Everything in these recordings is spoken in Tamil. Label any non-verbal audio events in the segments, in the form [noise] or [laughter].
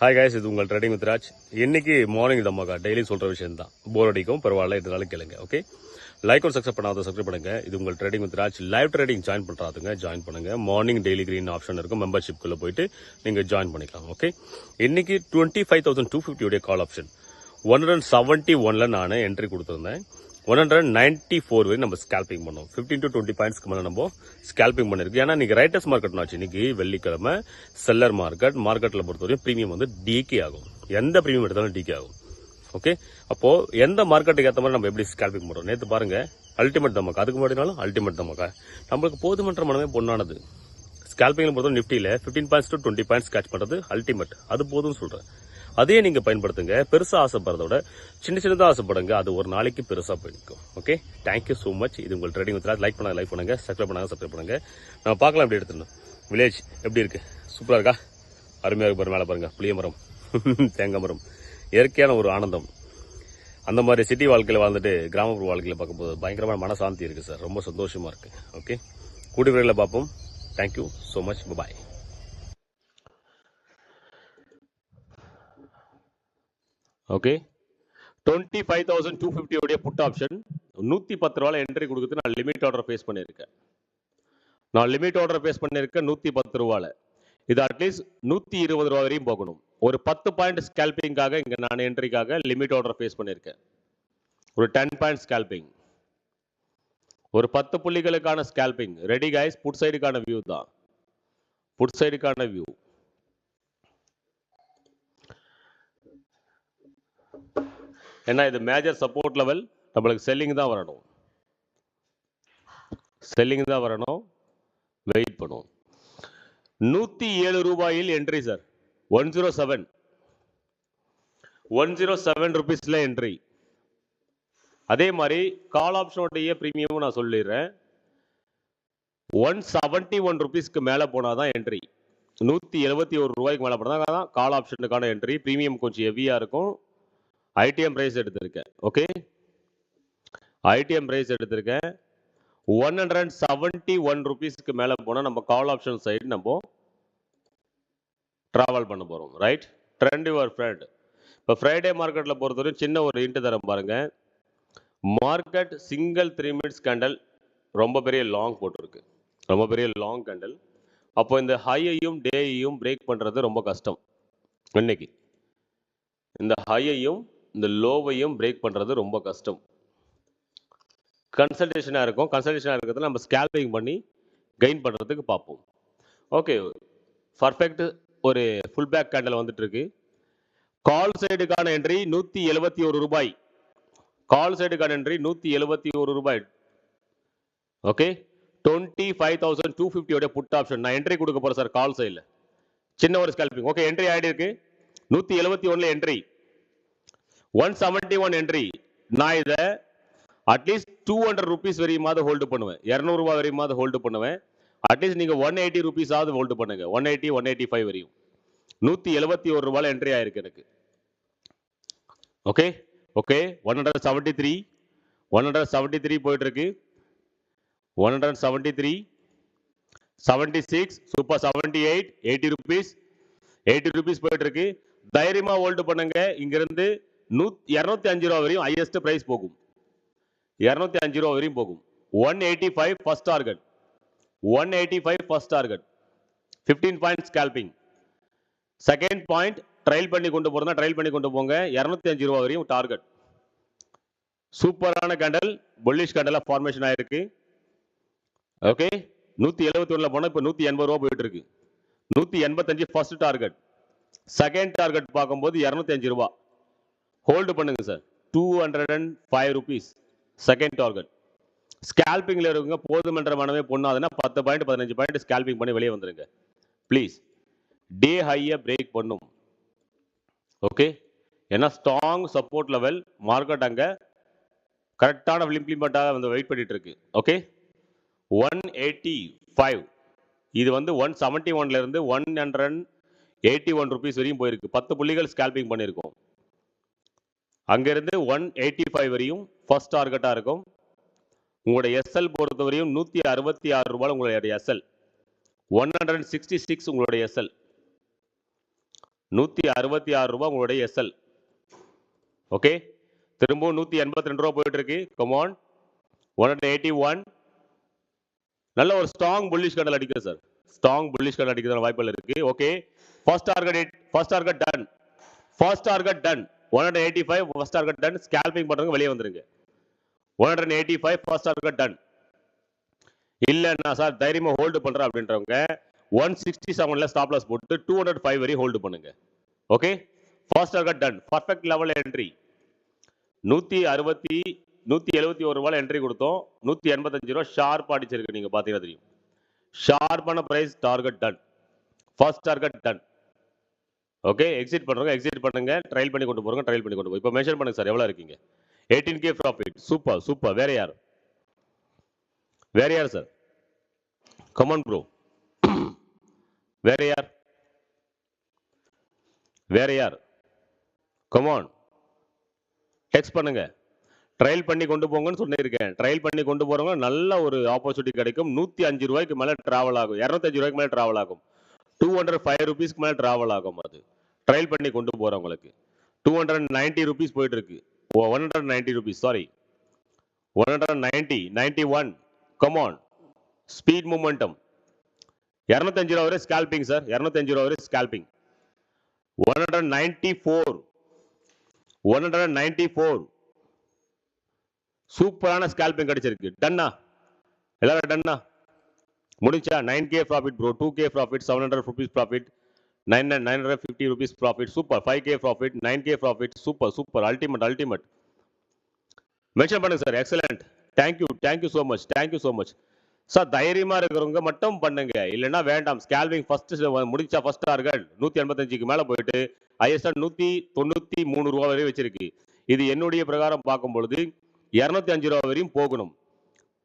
ஹாய் காய்ஸ் இது உங்கள் ட்ரேடிங் வித் ராஜ் இன்னைக்கு மார்னிங் தம்மாக்கா டெய்லி சொல்கிற விஷயம் தான் போர் அடிக்கும் பரவாயில்ல இதனால கேளுங்க ஓகே லைக் ஒரு சக்ஸஸ் பண்ணாத சப்ஸ்கிரைப் பண்ணுங்க. இது உங்கள் trading with Raj live trading join பண்ணுறாதுங்க join பண்ணுங்க. மார்னிங் டெய்லி கிரீன் ஆப்ஷன் இருக்கும். மெம்பர்ஷிப்குள்ளே போயிட்டு நீங்கள் ஜாயின் பண்ணிக்கலாம் ஓகே இன்னைக்கு twenty five thousand two ஃபிஃப்டியோடைய call option one hundred seventy ஒன்ல நான் என்ட்ரி கொடுத்துருந்தேன். ஒன் ஹண்ட்ரட் நைன்டி ஃபோர் வரை நம்ம ஸ்கேல்பிங் பண்ணோம். ஃபிஃப்டீன் டு டுவெண்ட்டி பாயிண்ட்ஸ்க்கு மேலே நம்ம ஸ்கேல்பிங் பண்ணிருக்கு. ஏன்னா இன்னைக்கு ரைட்டர்ஸ் மார்க்கெட் ஆச்சு. இன்னைக்கு வெள்ளிக்கிழமை செல்லர் மார்க்கெட் மார்க்கெட்டில் பொறுத்தவரையும் ப்ரீமியம் வந்து டிகே ஆகும். எந்த ப்ரீமியம் எடுத்தாலும் டிகே ஆகும். ஓகே அப்போ எந்த மார்க்கெட்டுக்கு ஏற்ற மாதிரி நம்ம எப்படி ஸ்கேல்பிங் பண்ணுறோம் நேற்று பாருங்க அல்டிமேட் தமக்கா. அதுக்கு முன்னாடினாலும் அல்டிமேட் தமக்கா. நம்மளுக்கு போதுமன்ற மனமே பொண்ணானது. ஸ்கேல்பிங்கில் பொறுத்தவரை நிஃப்டியில் fifteen points to twenty points catch பண்ணுறது அல்டிமேட் அது போதும்னு சொல்கிறேன் அதையே நீங்க பயன்படுத்துங்க. பெருசா ஆசைப்படுறத விட சின்ன சின்னதா ஆசைப்படுங்க. அது ஒரு நாளைக்கு பெருசா போயிருக்கும் ஓகே தேங்க்யூ ஸோ மச் இது உங்கள் ட்ரேடிங் வித்ரா லைக் பண்ணாங்க லைக் பண்ணுங்க சப்ஸ்கிரைப் பண்ணாங்க சப்ஸ்கிரைப் பண்ணுங்க. நம்ம பார்க்கலாம் எப்படி எடுத்துடணும். வில்லேஜ் எப்படி இருக்கு? சூப்பரா இருக்கா? அருமையா இருக்கு மேலே பாருங்க. புளிய மரம். [laughs] தேங்காய் மரம். இயற்கையான ஒரு ஆனந்தம். அந்த மாதிரி சிட்டி வாழ்க்கையில் வாழ்ந்துட்டு கிராமப்புற வாழ்க்கையில் பார்க்கும்போது பயங்கரமான மனசாந்தி இருக்கு சார். ரொம்ப சந்தோஷமா இருக்கு. ஓகே கூடி விரைவில் பார்ப்போம். Thank you so much bye okay twenty five thousand two ஃபிஃப்டியோடைய put option நூற்றி பத்து ரூபாயில் என்ட்ரி கொடுக்குறது நான் லிமிட் ஆர்டர் ஃபேஸ் பண்ணியிருக்கேன். நான் லிமிட் ஆர்டர் ஃபேஸ் பண்ணியிருக்கேன் நூற்றி பத்து ரூபாவில் இது அட்லீஸ்ட் நூற்றி இருபது ரூபா வரையும் போகணும். ஒரு பத்து பாயிண்ட் ஸ்கேல்பிங்காக இங்கே நான் என்ட்ரிக்காக லிமிட் ஆர்டர் ஃபேஸ் பண்ணியிருக்கேன். ஒரு டென் பாயிண்ட் ஸ்கேல்பிங் ஒரு பத்து புள்ளிகளுக்கான ஸ்கேல்பிங் ரெடி கைஸ் புட் சைடுக்கான வியூ தான். புட் சைடுக்கான வியூ ஏன்னா இது மேஜர் சப்போர்ட் லெவல் நம்மளுக்கு செல்லிங் தான் வரணும். செல்லிங் தான் வரணும். வெயிட் பண்ணுவோம். நூற்றி ஏழு ரூபாயில் entry sir one zero seven one zero seven ருபீஸில் என்ட்ரி அதே மாதிரி கால் ஆப்ஷனுடைய ப்ரீமியமும் நான் சொல்லிடுறேன். ஒன் செவன்ட்டி ஒன் ருபீஸ்க்கு மேலே போனால் தான் என்ட்ரி நூற்றி எழுபத்தி ஒரு ரூபாய்க்கு மேலே போனால் தான் கால் ஆப்ஷனுக்கான என்ட்ரி ப்ரீமியம் கொஞ்சம் ஹெவியாக இருக்கும். ஐடிஎம் ப்ரைஸ் எடுத்திருக்கேன். ஓகே ஐடிஎம் ப்ரைஸ் எடுத்திருக்கேன். ஒன் ஹண்ட்ரட் செவன்ட்டி ஒன் ருபீஸ்க்கு மேலே போனால் நம்ம கால் ஆப்ஷன் சைடு நம்ம ட்ராவல் பண்ண போகிறோம் ரைட் ட்ரெண்ட் யுவர் ஃப்ரெண்ட் இப்போ ஃப்ரைடே மார்க்கெட்டில் பொறுத்தவரைக்கும் சின்ன ஒரு இன்ட்டு தரம் பாருங்கள் market single three minutes candle ரொம்ப பெரிய லாங் போட்டிருக்கு. ரொம்ப பெரிய லாங் கேண்டல் அப்போ இந்த ஹையையும் டேயையும் பிரேக் பண்ணுறது ரொம்ப கஷ்டம். இன்னைக்கு. இந்த ஹையையும் இந்த லோவையும் பிரேக் பண்ணுறது ரொம்ப கஷ்டம். கன்சல்டேஷனாக இருக்கும். கன்சல்டேஷனாக இருக்கிறதுல நம்ம ஸ்கேல்பிங் பண்ணி கெயின் பண்ணுறதுக்கு பார்ப்போம். ஓகே பர்ஃபெக்ட் ஒரு ஃபுல் பேக் கேண்டில் வந்துட்டுருக்கு. கால் சைடுக்கான என்ட்ரி நூற்றி எழுபத்தி ஒரு ரூபாய். கால் சைடுக்கான என்ட்ரி நூற்றி எழுபத்தி ஒரு ரூபாய். Okay twenty five thousand two ஃபிஃப்டியோட put option நான் என்ட்ரி கொடுக்க போகிறேன் சார் கால் சைடில் சின்ன ஒரு ஸ்கேல்பிங் ஓகே என்ட்ரி ஆகிட்டு இருக்கு நூற்றி எழுபத்தி ஒன்றில் entry one seventy one entry நான் இதை at least two hundred rupees வரையுமாவது hold பண்ணுவேன். இரநூறுபா வரையுமாவது ஹோல்டு பண்ணுவேன். அட்லீஸ்ட் நீங்கள் ஒன் எயிட்டி ருபீஸாவது ஹோல்டு பண்ணுங்க. One eighty one eighty five வரையும். நூற்றி எழுபத்தி ஒரு ரூபாயில் என்ட்ரி ஆயிருக்கு எனக்கு. Okay okay one hundred seventy three one hundred seventy three போயிட்டுருக்கு. One hundred seventy three seventy six super seventy eight eighty rupees eighty rupees போயிட்டுருக்கு. தைரியமாக ஹோல்டு பண்ணுங்க. இங்கேருந்து நூ இரநூத்தி அஞ்சு ரூபா வரையும் ஹையஸ்ட் பிரைஸ் போகும். இரநூத்தி அஞ்சு ரூபா வரையும் போகும். One eighty five first target one eighty five first target fifteen point scalping second point trial பண்ணி கொண்டு போகிறதா ட்ரையல் பண்ணி கொண்டு போங்க. இரநூத்தி அஞ்சு ரூபா வரையும் டார்கெட் சூப்பரான கண்டல் புல்லிஷ் கண்டலா ஃபார்மேஷன் ஆயிருக்கு. ஓகே நூற்றி எழுபத்தி ஒன்றில் போனால் இப்போ நூற்றி எண்பது ரூபா போயிட்டு இருக்கு எண்பத்தஞ்சு ஃபர்ஸ்ட் டார்கெட் செகண்ட் டார்கெட் பார்க்கும்போது இரநூத்தி அஞ்சு ரூபா. ஹோல்டு பண்ணுங்க sir two hundred and five rupees second target ஸ்கேல்பிங்கில் இருக்குங்க போதுமன்ற மனமே பொண்ணாதுன்னா பத்து பாயிண்ட் பதினஞ்சு பாயிண்ட் ஸ்கேல்பிங் பண்ணி வெளியே வந்துருங்க. ப்ளீஸ் டே ஹையை பிரேக் பண்ணும். ஓகே ஏன்னா ஸ்ட்ராங் சப்போர்ட் லெவல் மார்க்கெட் அங்கே கரெக்டான இம்ப்ளிமெண்ட்டாக வந்து வெயிட் பண்ணிட்டு இருக்கு ஓகே ஒன் எயிட்டி ஃபைவ் இது வந்து ஒன் செவன்ட்டி ஒன்லேருந்து one hundred eighty one rupees வரையும் போயிருக்கு. பத்து புள்ளிகள் ஸ்கேல்பிங் பண்ணியிருக்கோம் அங்கிருந்து ஒன் எயிட்டி ஃபைவ் வரையும் ஃபர்ஸ்ட் டார்கெட்டாக இருக்கும். உங்களுடைய எஸ்எல் பொறுத்தவரையும் நூற்றி அறுபத்தி ஆறு ரூபாய் உங்களுடைய SL one hundred sixty six உங்களுடைய எஸ்எல் நூற்றி அறுபத்தி ஆறு ரூபாய் உங்களுடைய எஸ்எல் ஓகே திரும்பவும் நூற்றி எண்பத்தி ரெண்டு ரூபா போயிட்டு இருக்கு come on one hundred eighty one நல்ல ஒரு ஸ்ட்ராங் புல்லிஷ் கடல் அடிக்குது சார் ஸ்ட்ராங் புல்லிஷ் கடல் அடிக்கிறதுல வாய்ப்புகள் இருக்கு. Okay first target first target done first target done one hundred eighty five first target done scalping பண்ணுறவங்க வெளியே வந்துருங்க. One hundred eighty five first target done இல்லை நான் சார் தைரியமாக ஹோல்டு பண்ணுறேன் அப்படின்றவங்க ஒன் சிக்ஸ்டி செவனில் ஸ்டாப் லாஸ் போட்டு டூ ஹண்ட்ரட் ஃபைவ் வரையும் ஹோல்டு பண்ணுங்க. Okay first target done perfect level entry நூற்றி அறுபத்தி நூற்றி எழுபத்தி ஒரு ரூபாய் என்ட்ரி கொடுத்தோம். நூற்றி எண்பத்தஞ்சு ரூபா ஷார்ப் அடிச்சிருக்கு நீங்கள் பார்த்தீங்கன்னா தெரியும். ஷார்ப்பான price target done first target done okay exit பண்ணுறவங்க எக்ஸிட் பண்ணுங்க. ட்ரையல் பண்ணி கொண்டு போகிறவங்க ட்ரையல் பண்ணி கொண்டு போய் இப்போ மென்ஷன் பண்ணுங்க சார் எவ்வளோ இருக்கீங்க? Eighteen K profit super super வேற யார்? வேற யார் சார் கமான் ப்ரோ வேற யார்? வேற யார்? கமான் டெக்ஸ்ட் பண்ணுங்க. ட்ரையல் பண்ணி கொண்டு போங்கன்னு சொல்லியிருக்கேன் ட்ரையல் பண்ணி கொண்டு போறவங்க நல்ல ஒரு ஆப்பர்ச்சுனிட்டி கிடைக்கும். நூற்றி அஞ்சு ரூபாய்க்கு மேலே ட்ராவல் ஆகும். இரநூத்தஞ்சு ரூபாய்க்கு மேலே ட்ராவல் ஆகும். டூ ஹண்ட்ரட் ஃபைவ் ருபீஸ்க்கு மேலே ட்ராவல் ஆகும் அது. ட்ரையல் பண்ணி கொண்டு போகிறவங்களுக்கு டூ ஹண்ட்ரட் நைன்ட்டி ருபீஸ் போயிட்டு இருக்கு. One hundred ninety rupees sorry one hundred ninety ninety one come on speed momentum இரநூத்தஞ்சு ரூபா வரை ஸ்கால்பிங் சார் இரநூத்தஞ்சு ரூபா வரை scalping one hundred ninety four one hundred ninety four சூப்பரான ஸ்கால்பிங் கிடைச்சிருக்கு. டன்னா எல்லாரும் டன்னா முடிஞ்சா nine K profit bro two K profit seven hundred rupees profit nine nine hundred fifty rupees profit super five K profit nine K profit super super ultimate ultimate mention பண்ணுங்க sir excellent thank you thank you so much thank you so much sir தைரியமாக இருக்கிறவங்க மட்டும் பண்ணுங்க. இல்லைன்னா வேண்டாம். ஸ்கேல்விங் ஃபர்ஸ்ட் முடிச்சா ஃபர்ஸ்ட் டார்கெட் நூற்றி எண்பத்தஞ்சுக்கு மேலே போயிட்டு ஐஎஸ்ஆர் நூற்றி தொண்ணூற்றி மூணு ரூபா வரை வச்சிருக்கு. இது என்னுடைய பிரகாரம் பார்க்கும் பொழுது இரநூத்தி அஞ்சு ரூபா வரையும் போகணும்.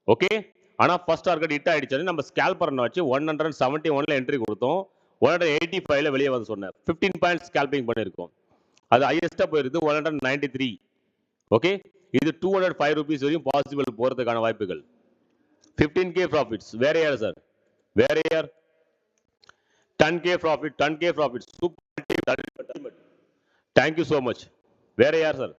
ஓகே ஆனால் ஃபர்ஸ்ட் டார்கெட் ஹிட் ஆகிடுச்சு நம்ம ஸ்கேல்பரனை வச்சு ஒன் ஹண்ட்ரட் செவன்ட்டி ஒன்ல என்ட்ரி கொடுத்தோம். ஒன் ஹண்ட்ரட் எயிட்டி ஃபைவ்ல வெளியே வந்து சொன்னேன் ஃபிஃப்டீன் பாயிண்ட் ஸ்கேல்பிங் பண்ணியிருக்கோம். அது ஹையஸ்ட்டாக போயிருக்கு one hundred ninety three okay இது டூ ஹண்ட்ரட் ஃபைவ் ருபீஸ் வரையும் பாசிபிள் போகிறதுக்கான வாய்ப்புகள். ஃபிஃப்டீன் கே ப்ராஃபிட்ஸ் வேற யார் சார் வேற யார்? Ten K profit ten K profit super thank you so much வேற யார் சார்